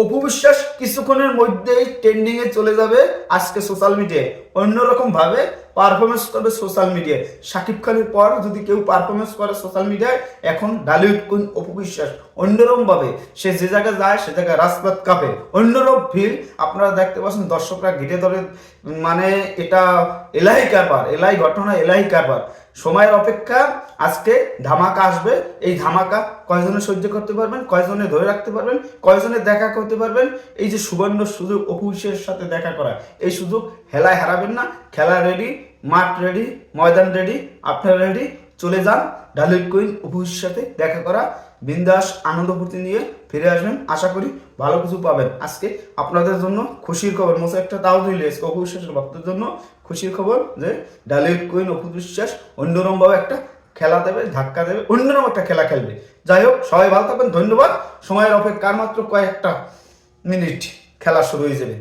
অপু বিশ্বাস কিছুক্ষণের মধ্যেই ট্রেন্ডিং এ চলে যাবে আজকে সোশ্যাল মিডিয়ায় অন্যরকম ভাবে পারফরমেন্স করবে সোশ্যাল মিডিয়ায় শাকিব খানের পর যদি কেউ পারফরমেন্স করে সোশ্যাল মিডিয়ায় এখন ডালিউড কুইন অপু বিশ্বাস অন্যরকম ভাবে সে যে জায়গায় যায়, সে জায়গায় রাজপথ কাঁপে। অন্যরকম ফিল আপনারা দেখতে পাচ্ছেন দর্শকরা ঘিরে ধরে মানে এটা এলাই কারবার এলাই ঘটনা এলাই কারবার। সময়ের অপেক্ষা, আজকে ধামাকা আসবে। এই ধামাকা কয়জনে সহ্য করতে পারবেন, কয়জনে ধরে রাখতে পারবেন, কয়জনে দেখা করতে পারবেন? এই যে সুবর্ণ সুযোগ অপুষের সাথে দেখা করা, এই সুযোগ হেলায় হারাবেন না। খেলা রেডি মাঠ রেডি ময়দান রেডি আপনার রেডি চলে যান ডালিউড কুইন অপুষের সাথে দেখা করা বিন্দাস আনন্দ ফুর্তি নিয়ে ফিরে আসবেন। আশা করি ভালো কিছু পাবেন। আজকে আপনাদের জন্য খুশির খবর। মোসে একটা তাও দিলে অপু বিশ্বাসের ভক্তের জন্য খুশির খবর যে ডালিউড কুইন অপু বিশ্বাস অন্যরকমভাবে একটা খেলা দেবে, ধাক্কা দেবে, অন্যরকম একটা খেলা খেলবে। যাই হোক, সবাই ভালো থাকবেন। ধন্যবাদ। সময়ের অপেক্ষার মাত্র কয়েকটা মিনিট খেলা শুরু হয়ে যাবে।